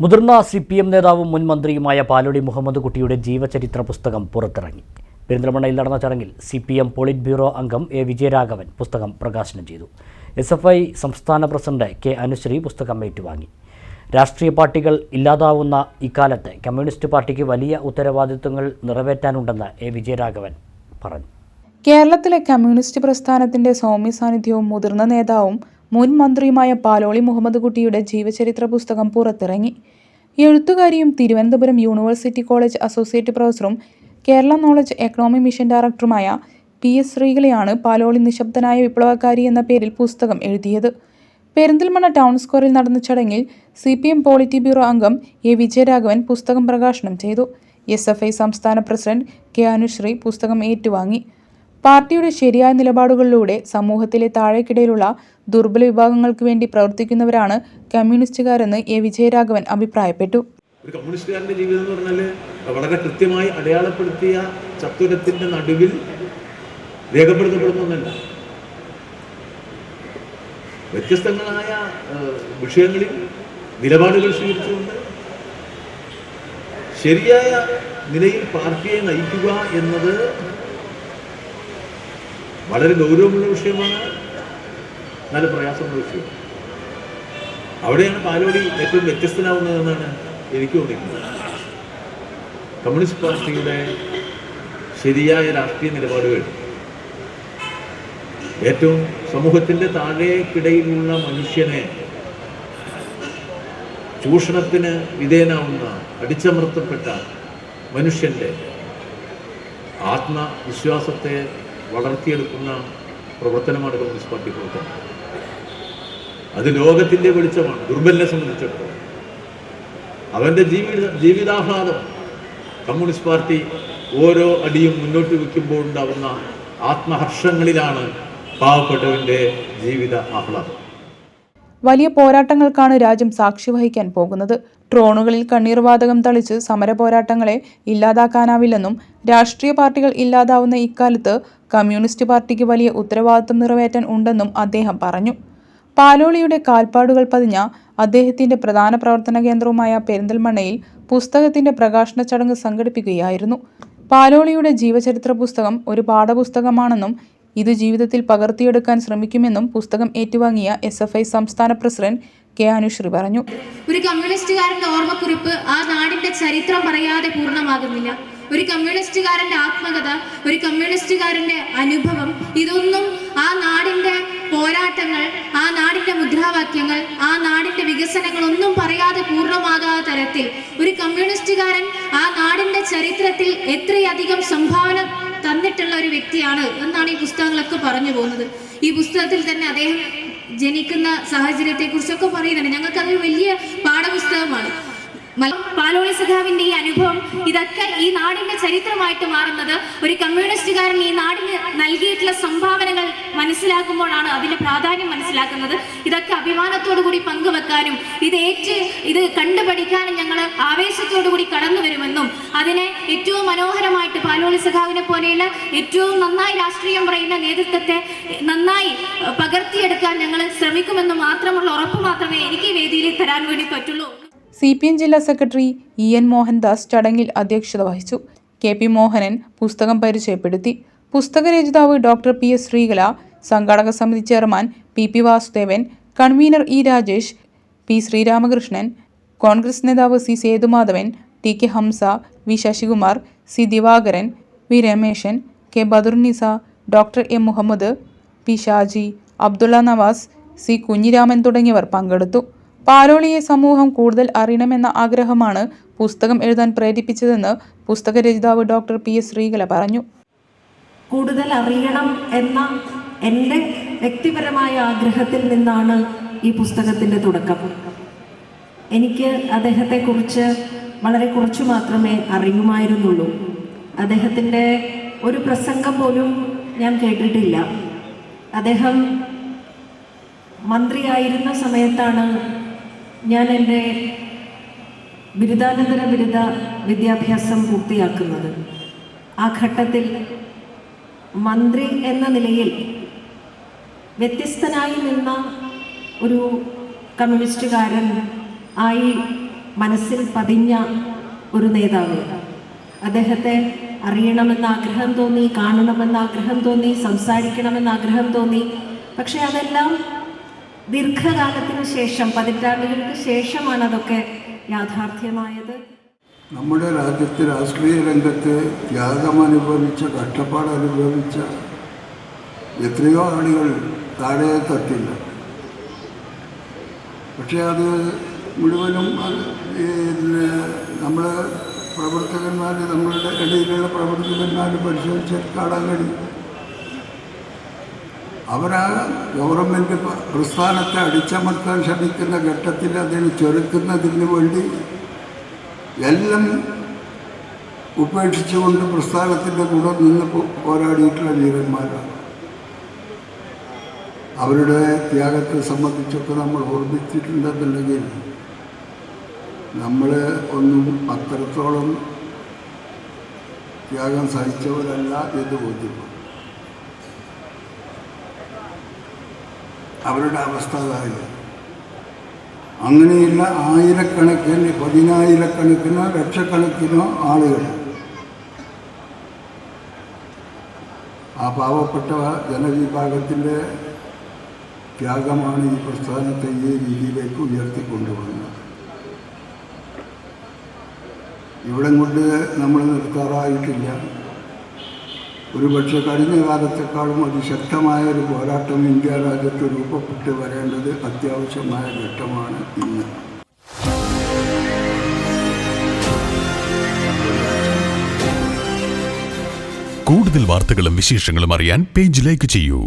മുതിർന്ന C P M നേതാവും മുൻ മന്ത്രിയുമായ പാലോടി മുഹമ്മദ് കുട്ടിയുടെ ജീവചരിത്ര പുസ്തകം പുറത്തിറങ്ങി. പെരിന്തൽമണ്ണയിൽ നടന്ന ചടങ്ങിൽ C P M polit bureau അംഗം എ വിജയരാഘവൻ പുസ്തകം പ്രകാശനം ചെയ്തു. എസ് എഫ് ഐ സംസ്ഥാന പ്രസിഡന്റ് കെ അനുശ്രീ പുസ്തകം ഏറ്റുവാങ്ങി. രാഷ്ട്രീയ പാർട്ടികൾ ഇല്ലാതാവുന്ന ഇക്കാലത്ത് കമ്മ്യൂണിസ്റ്റ് പാർട്ടിക്ക് വലിയ ഉത്തരവാദിത്വങ്ങൾ നിറവേറ്റാനുണ്ടെന്ന് എ വിജയരാഘവൻ പറഞ്ഞു. കേരളത്തിലെ കമ്മ്യൂണിസ്റ്റ് പ്രസ്ഥാനത്തിന്റെ സൗമ്യ സാന്നിധ്യവും മുതിർന്ന നേതാവും മുൻ മന്ത്രിയുമായ പാലോളി മുഹമ്മദ് കുട്ടിയുടെ ജീവചരിത്ര പുസ്തകം പുറത്തിറങ്ങി. എഴുത്തുകാരിയും തിരുവനന്തപുരം യൂണിവേഴ്സിറ്റി കോളേജ് അസോസിയേറ്റ് പ്രൊഫസറും കേരള നോളജ് എക്കണോമി മിഷൻ ഡയറക്ടറുമായ പി എസ് ശ്രീകളെയാണ് പാലോളി നിശബ്ദനായ വിപ്ലവകാരി എന്ന പേരിൽ പുസ്തകം എഴുതിയത്. പെരിന്തൽമണ്ണ ടൗൺ സ്ക്വയറിൽ നടന്ന ചടങ്ങിൽ C P M polity bureau അംഗം എ വിജയരാഘവൻ പുസ്തകം പ്രകാശനം ചെയ്തു. എസ് എഫ് ഐ സംസ്ഥാന പ്രസിഡന്റ് കെ അനുശ്രീ പുസ്തകം ഏറ്റുവാങ്ങി. പാർട്ടിയുടെ ശരിയായ നിലപാടുകളിലൂടെ സമൂഹത്തിലെ താഴേക്കിടയിലുള്ള ദുർബല വിഭാഗങ്ങൾക്ക് വേണ്ടി പ്രവർത്തിക്കുന്നവരാണ് കമ്മ്യൂണിസ്റ്റുകാരെന്ന് എ. വിജയരാഘവൻ അഭിപ്രായപ്പെട്ടു. ഒരു കമ്മ്യൂണിസ്റ്റുകാരന്റെ ജീവിതം എന്ന് പറഞ്ഞാൽ വളരെ കൃത്യമായി അടയാളപ്പെടുത്തിയ ചത്തുരത്തിന്റെ നടുവിൽ രേഖപ്പെടുത്തപ്പെടുന്ന ഒന്നല്ല. വ്യത്യസ്തങ്ങളായ വിഷയങ്ങളിൽ നിലപാടുകൾ സ്വീകരിച്ചുകൊണ്ട് ശരിയായ നിലയിൽ പാർട്ടിയെ നയിക്കുക എന്നത് വളരെ ഗൗരവമുള്ള വിഷയമാണ്. നല്ല പ്രയാസമുള്ള വിഷയം. അവിടെയാണ് പാലോടി ഏറ്റവും വ്യത്യസ്തനാവുന്നതെന്നാണ് എനിക്ക് തോന്നിക്കുന്നത് കമ്മ്യൂണിസ്റ്റ് പാർട്ടിയുടെ ശരിയായ രാഷ്ട്രീയ നിലപാടുകൾ ഏറ്റവും സമൂഹത്തിന്റെ താഴേക്കിടയിലുള്ള മനുഷ്യനെ ചൂഷണത്തിന് വിധേയനാവുന്ന അടിച്ചമർത്തപ്പെട്ട മനുഷ്യന്റെ ആത്മവിശ്വാസത്തെ വളർത്തിയെടുക്കുന്ന പ്രവർത്തനമാണ് കമ്മ്യൂണിസ്റ്റ് പാർട്ടി പ്രവർത്തനം. അത് ലോകത്തിന്റെ വെളിച്ചമാണ് ദുർബലിനെ സംബന്ധിച്ചിടത്തോളം. അവന്റെ ജീവിത ജീവിതാഹ്ലാദം. കമ്മ്യൂണിസ്റ്റ് പാർട്ടി ഓരോ അടിയും മുന്നോട്ട് വയ്ക്കുമ്പോഴുണ്ടാവുന്ന ആത്മഹർഷങ്ങളിലാണ് പാവപ്പെട്ടവന്റെ ജീവിത ആഹ്ലാദം. വലിയ പോരാട്ടങ്ങൾക്കാണ് രാജ്യം സാക്ഷി വഹിക്കാൻ പോകുന്നത്. ട്രോണുകളിൽ കണ്ണീർ വാതകം തളിച്ച് സമര പോരാട്ടങ്ങളെ ഇല്ലാതാക്കാനാവില്ലെന്നും രാഷ്ട്രീയ പാർട്ടികൾ ഇല്ലാതാവുന്ന ഇക്കാലത്ത് കമ്മ്യൂണിസ്റ്റ് പാർട്ടിക്ക് വലിയ ഉത്തരവാദിത്വം നിറവേറ്റാൻ ഉണ്ടെന്നും അദ്ദേഹം പറഞ്ഞു. പാലോളിയുടെ കാൽപ്പാടുകൾ പതിഞ്ഞ അദ്ദേഹത്തിന്റെ പ്രധാന പ്രവർത്തന കേന്ദ്രവുമായ പെരിന്തൽമണ്ണയിൽ പുസ്തകത്തിന്റെ പ്രകാശന ചടങ്ങ് സംഘടിപ്പിക്കുകയായിരുന്നു. പാലോളിയുടെ ജീവചരിത്ര പുസ്തകം ഒരു പാഠപുസ്തകമാണെന്നും ഇത് ജീവിതത്തിൽ പകർത്തിയെടുക്കാൻ ശ്രമിക്കുമെന്നും പുസ്തകം ഏറ്റുവാങ്ങിയ എസ് സംസ്ഥാന പ്രസിഡന്റ് കെ അനുശ്രീ പറഞ്ഞു. ഒരു കമ്മ്യൂണിസ്റ്റുകാരന്റെ ഓർമ്മക്കുറിപ്പ് ആ നാടിന്റെ ചരിത്രം പറയാതെ പൂർണമാകുന്നില്ല. ഒരു കമ്മ്യൂണിസ്റ്റുകാരന്റെ ആത്മകഥ ഒരു കമ്മ്യൂണിസ്റ്റുകാരന്റെ അനുഭവം ഇതൊന്നും ആ നാടിന്റെ പോരാട്ടങ്ങൾ ആ നാടിന്റെ മുദ്രാവാക്യങ്ങൾ ആ നാടിന്റെ വികസനങ്ങൾ ഒന്നും പറയാതെ പൂർണമാകാത്ത തരത്തിൽ ഒരു കമ്മ്യൂണിസ്റ്റുകാരൻ ആ നാടിന്റെ ചരിത്രത്തിൽ എത്രയധികം സംഭാവന തന്നിട്ടുള്ള ഒരു വ്യക്തിയാണ് എന്നാണ് ഈ പുസ്തകങ്ങളൊക്കെ പറഞ്ഞു പോകുന്നത്. ഈ പുസ്തകത്തിൽ തന്നെ അദ്ദേഹം ജനിക്കുന്ന സാഹചര്യത്തെ കുറിച്ചൊക്കെ പറയുന്നുണ്ട്. ഞങ്ങൾക്ക് അതൊരു വലിയ പാലോളി സഖാവിന്റെ ഈ അനുഭവം ഇതൊക്കെ ഈ നാടിന്റെ ചരിത്രമായിട്ട് മാറുന്നത് ഒരു കമ്മ്യൂണിസ്റ്റുകാരൻ ഈ നാടിന് നൽകിയിട്ടുള്ള സംഭാവനകൾ മനസ്സിലാക്കുമ്പോഴാണ് അതിന്റെ പ്രാധാന്യം മനസ്സിലാക്കുന്നത്. ഇതൊക്കെ അഭിമാനത്തോടു കൂടി പങ്കുവെക്കാനും ഇത് ഏറ്റ് ഇത് കണ്ടുപഠിക്കാനും ഞങ്ങൾ ആവേശത്തോടു കൂടി കടന്നു വരുമെന്നും അതിനെ ഏറ്റവും മനോഹരമായിട്ട് പാലോളി സഖാവിനെ പോലെയുള്ള ഏറ്റവും നന്നായി രാഷ്ട്രീയം പറയുന്ന നേതൃത്വത്തെ നന്നായി പകർത്തിയെടുക്കാൻ ഞങ്ങൾ ശ്രമിക്കുമെന്ന് മാത്രമുള്ള ഉറപ്പ് മാത്രമേ എനിക്ക് വേദിയിൽ തരാൻ വേണ്ടി പറ്റുള്ളൂ. സി പി എം ജില്ലാ സെക്രട്ടറി ഇ എൻ മോഹൻദാസ് ചടങ്ങിൽ അധ്യക്ഷത വഹിച്ചു. കെ പി മോഹനൻ പുസ്തകം പരിചയപ്പെടുത്തി. പുസ്തകരചിതാവ് ഡോക്ടർ പി. എസ്. ശ്രീകല സംഘാടക സമിതി chairman P. P. Vasudevan convener E. Rajesh P. Sreeramakrishnan Congress നേതാവ് C. Sethumadhavan T. K. Hamza V. Sasikumar C. Divakaran V. Rameshan K. Badurnisa doctor M. Muhammad P. Shaji Abdulla Navas C. Kunhiraman തുടങ്ങിയവർ പങ്കെടുത്തു. പാലോളിയെ സമൂഹം കൂടുതൽ അറിയണമെന്ന ആഗ്രഹമാണ് പുസ്തകം എഴുതാൻ പ്രേരിപ്പിച്ചതെന്ന് പുസ്തക രചിതാവ് ഡോക്ടർ പി എസ് ശ്രീകല പറഞ്ഞു. കൂടുതൽ അറിയണം എന്ന എന്റെ വ്യക്തിപരമായ ആഗ്രഹത്തിൽ നിന്നാണ് ഈ പുസ്തകത്തിന്റെ തുടക്കം. എനിക്ക് അദ്ദേഹത്തെക്കുറിച്ച് വളരെ കുറച്ചു മാത്രമേ അറിയുമായിരുന്നുള്ളൂ. അദ്ദേഹത്തിന്റെ ഒരു പ്രസംഗം പോലും ഞാൻ കേട്ടിട്ടില്ല. അദ്ദേഹം മന്ത്രിയായിരുന്ന സമയത്താണ് ഞാൻ എന്റെ ബിരുദാനന്തര ബിരുദ വിദ്യാഭ്യാസം പൂർത്തിയാക്കുന്നത്. ആ ഘട്ടത്തിൽ മന്ത്രി എന്ന നിലയിൽ വ്യത്യസ്തനായി നിന്ന ഒരു കമ്മ്യൂണിസ്റ്റുകാരൻ ആയി മനസ്സിൽ പതിഞ്ഞ ഒരു നേതാവ്. അദ്ദേഹത്തെ അറിയണമെന്ന് ആഗ്രഹം തോന്നി കാണണമെന്ന് ആഗ്രഹം തോന്നി സംസാരിക്കണമെന്ന് ആഗ്രഹം തോന്നി. പക്ഷേ അതെല്ലാം ദീർഘകാലത്തിന് ശേഷം പതിറ്റാണ്ടുകൾക്ക് ശേഷമാണ് അതൊക്കെ യാഥാർത്ഥ്യമായത്. നമ്മുടെ രാജ്യത്ത് രാഷ്ട്രീയ രംഗത്ത് ത്യാഗം അനുഭവിച്ച കഷ്ടപ്പാട് അനുഭവിച്ച എത്രയോ ആളുകൾ താഴെ തട്ടില്ല. പക്ഷേ അത് മുഴുവനും പിന്നെ നമ്മൾ പ്രവർത്തകന്മാർ നമ്മളുടെ ഇടയിലുള്ള പ്രവർത്തകന്മാർ പരിശോധിച്ചാൽ കാണാൻ കഴിയും അവരാ ഗവൺമെന്റ് പ്രസ്ഥാനത്തെ അടിച്ചമർത്താൻ ശ്രമിക്കുന്ന ഘട്ടത്തിൽ അതിനെ ചെറുക്കുന്നതിന് വേണ്ടി എല്ലാം ഉപേക്ഷിച്ചുകൊണ്ട് പ്രസ്ഥാനത്തിന്റെ കൂടെ നിന്ന് പോരാടിയിട്ടുള്ള വീരന്മാരാണ്. അവരുടെ ത്യാഗത്തെ സംബന്ധിച്ചൊക്കെ നമ്മൾ ഓർമ്മിച്ചിട്ടുണ്ടെന്നുണ്ടെങ്കിൽ നമ്മൾ ഒന്നും അത്രത്തോളം ത്യാഗം സഹിച്ചവരല്ല എന്ന് ബോധ്യപ്പെടും. അവരുടെ അവസ്ഥ അതായത്. അങ്ങനെയുള്ള ആയിരക്കണക്കിന് പതിനായിരക്കണക്കിനോ ലക്ഷക്കണക്കിനോ ആളുകൾ. ആ പാവപ്പെട്ട ജനവിഭാഗത്തിന്റെ ത്യാഗമാണ് ഈ പ്രസ്ഥാനത്തെ ഈ രീതിയിലേക്ക് ഉയർത്തിക്കൊണ്ടുവന്നത്. ഇവിടം കൊണ്ട് നമ്മൾ നിർത്താറായിട്ടില്ല. ഒരുപക്ഷെ കഴിഞ്ഞ കാലത്തെക്കാളും അതിശക്തമായ ഒരു പോരാട്ടം ഇന്ത്യ രാജ്യത്ത് രൂപപ്പെട്ട് വരേണ്ടത് അത്യാവശ്യമായ ഘട്ടമാണ് ഇന്ന്. കൂടുതൽ വാർത്തകളും വിശേഷങ്ങളും അറിയാൻ പേജ് ലൈക്ക് ചെയ്യൂ.